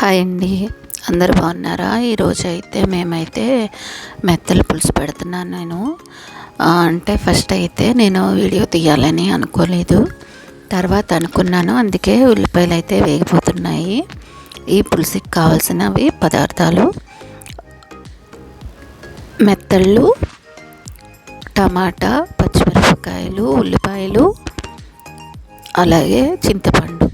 Hi అండి. అందరు బాగున్నారా? ఈరోజు అయితే మేమైతే మెత్తల పులుసు పెడుతున్నాను నేను. అంటే ఫస్ట్ అయితే నేను వీడియో తీయాలని అనుకోలేదు. తర్వాత అనుకున్నాను అందుకే ఉల్లిపాయలు అయితే వేగిపోతున్నాయి. ఈ పులుసుకి కావాల్సినవి పదార్థాలు. మెత్తళ్ళు టమాటా పచ్చిమిరపకాయలు ఉల్లిపాయలు అలాగే చింతపండు.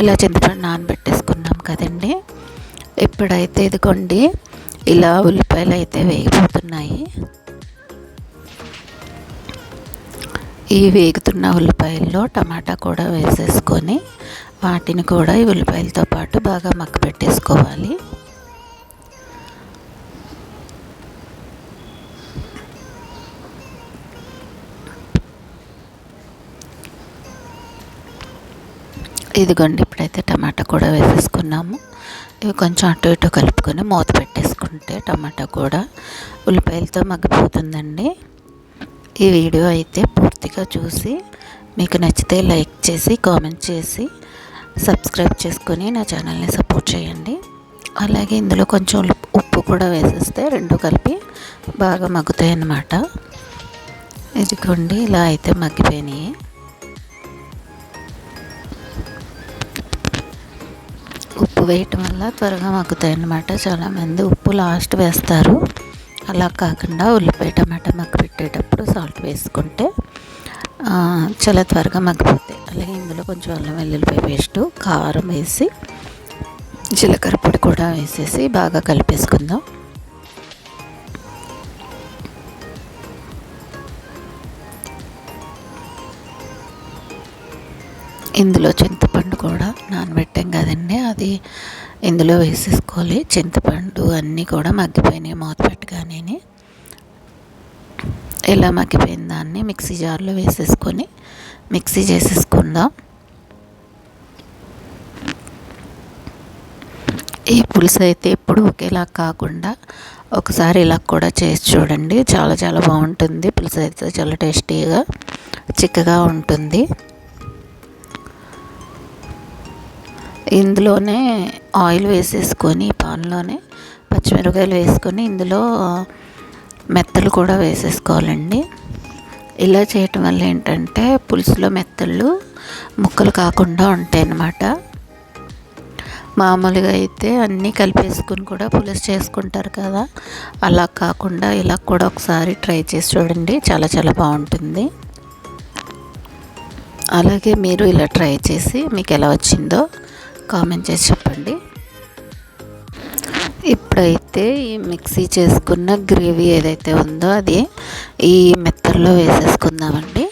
ఇలా చింతపండు నానబెట్టేసుకున్నాం కదండి. ఇప్పుడైతే ఇదిగోండి ఇలా ఉల్లిపాయలు అయితే వేగిపోతున్నాయి. ఈ వేగుతున్న ఉల్లిపాయల్లో టమాటా కూడా వేసేసుకొని వాటిని కూడా ఈ ఉల్లిపాయలతో పాటు బాగా మక్క పెట్టేసుకోవాలి ఇదిగోండి ఇప్పుడైతే టమాటా కూడా వేసేసుకున్నాము. ఇవి కొంచెం అటు ఇటు కలుపుకొని మూత పెట్టేసుకుంటే టమాటా కూడా ఉల్లిపాయలతో మగ్గిపోతుందండి. ఈ వీడియో అయితే పూర్తిగా చూసి మీకు నచ్చితే లైక్ చేసి కామెంట్ చేసి సబ్స్క్రైబ్ చేసుకొని నా ఛానల్ని సపోర్ట్ చేయండి. అలాగే ఇందులో కొంచెం ఉప్పు కూడా వేసేస్తే రెండు కలిపి బాగా మగ్గుతాయి అన్నమాట ఇదిగోండి ఇలా అయితే మగ్గిపోయినాయి. వేయటం వల్ల త్వరగా మగ్గుతాయి అన్నమాట చాలామంది ఉప్పు లాస్ట్ వేస్తారు. అలా కాకుండా ఉల్లిపాయ టమాటా మగ్గ పెట్టేటప్పుడు సాల్ట్ వేసుకుంటే చాలా త్వరగా మగ్గిపోతాయి. అలాగే ఇందులో కొంచెం అల్లం వెల్లుల్లిపాయ పేస్టు కారం వేసి జీలకర్ర పొడి కూడా వేసేసి బాగా కలిపేసుకుందాం. ఇందులో చింతపండు కూడా నానబెట్టాం ఇందులో వేసేసుకోవాలి చింతపండు అన్నీ కూడా మగ్గిపోయినాయి మూత పెట్టగానే ఇలా మగ్గిపోయిన దాన్ని మిక్సీ జార్లో వేసేసుకొని మిక్సీ చేసేసుకుందాం. ఈ పులుసు అయితే ఎప్పుడు ఒకేలా కాకుండా ఒకసారి ఇలా కూడా చేసి చూడండి. చాలా చాలా బాగుంటుంది. పులుసు అయితే చాలా టేస్టీగా చిక్కగా ఉంటుంది. ఇందులోనే ఆయిల్ వేసేసుకొని పాన్లోనే పచ్చిమిరపకాయలు వేసుకొని ఇందులో మెత్తలు కూడా వేసేసుకోవాలండి. ఇలా చేయటం వల్ల ఏంటంటే పులుసులో మెత్తళ్ళు ముక్కలు కాకుండా ఉంటాయి అన్నమాట మామూలుగా అయితే అన్నీ కలిపేసుకుని కూడా పులుసు చేసుకుంటారు కదా. అలా కాకుండా ఇలా కూడా ఒకసారి ట్రై చేసి చూడండి చాలా చాలా బాగుంటుంది. అలాగే మీరు ఇలా ట్రై చేసి మీకు ఎలా వచ్చిందో కామెంట్ చేసి చెప్పండి. ఇప్పుడైతే ఈ మిక్సీ చేసుకున్న గ్రేవీ ఏదైతే ఉందో అది ఈ మెత్తల్లో వేసేసుకుందామండి.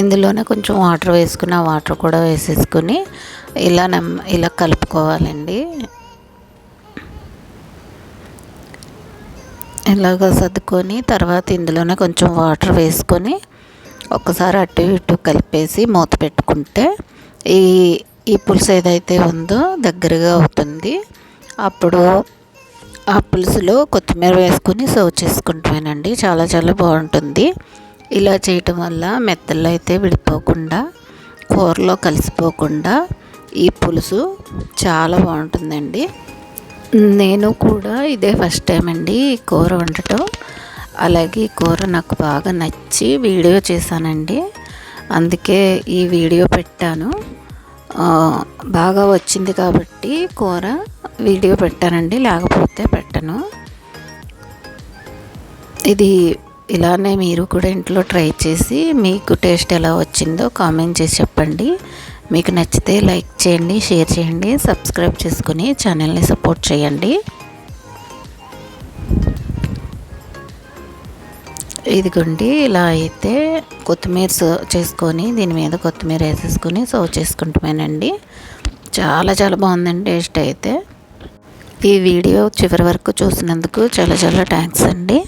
ఇందులోనే కొంచెం వాటర్ వేసుకున్న వాటర్ కూడా వేసేసుకుని ఇలా నెమ్ ఇలా కలుపుకోవాలండి. ఇలాగ సర్దుకొని తర్వాత ఇందులోనే కొంచెం వాటర్ వేసుకొని ఒక్కసారి అటు ఇటు కలిపేసి మూత పెట్టుకుంటే ఈ ఈ పులుసు ఏదైతే ఉందో దగ్గరగా అవుతుంది. అప్పుడు ఆ పులుసులో కొత్తిమీర వేసుకొని సర్వ్ చేసుకుంటామేనండి. చాలా చాలా బాగుంటుంది. ఇలా చేయటం వల్ల మెత్తల్లో అయితే విడిపోకుండా కూరలో కలిసిపోకుండా ఈ పులుసు చాలా బాగుంటుందండి. నేను కూడా ఇదే ఫస్ట్ టైం అండి కూర వండటం. అలాగే ఈ కూర నాకు బాగా నచ్చి వీడియో చేశానండి. అందుకే ఈ వీడియో పెట్టాను. బాగా వచ్చింది కాబట్టి కూర వీడియో పెట్టానండి. లేకపోతే పెట్టను. ఇది ఇలానే మీరు కూడా ఇంట్లో ట్రై చేసి మీకు టేస్ట్ ఎలా వచ్చిందో కామెంట్ చేసి చెప్పండి. మీకు నచ్చితే లైక్ చేయండి షేర్ చేయండి సబ్స్క్రైబ్ చేసుకుని ఛానల్ని సపోర్ట్ చేయండి. ఇదిగోండి ఇలా అయితే కొత్తిమీర చేసుకొని దీని మీద కొత్తిమీర వేసేసుకొని సర్వ్ చేసుకుంటామేనండి చాలా చాలా బాగుందండి టేస్ట్ అయితే. ఈ వీడియో చివరి వరకు చూసినందుకు చాలా చాలా థ్యాంక్స్ అండి.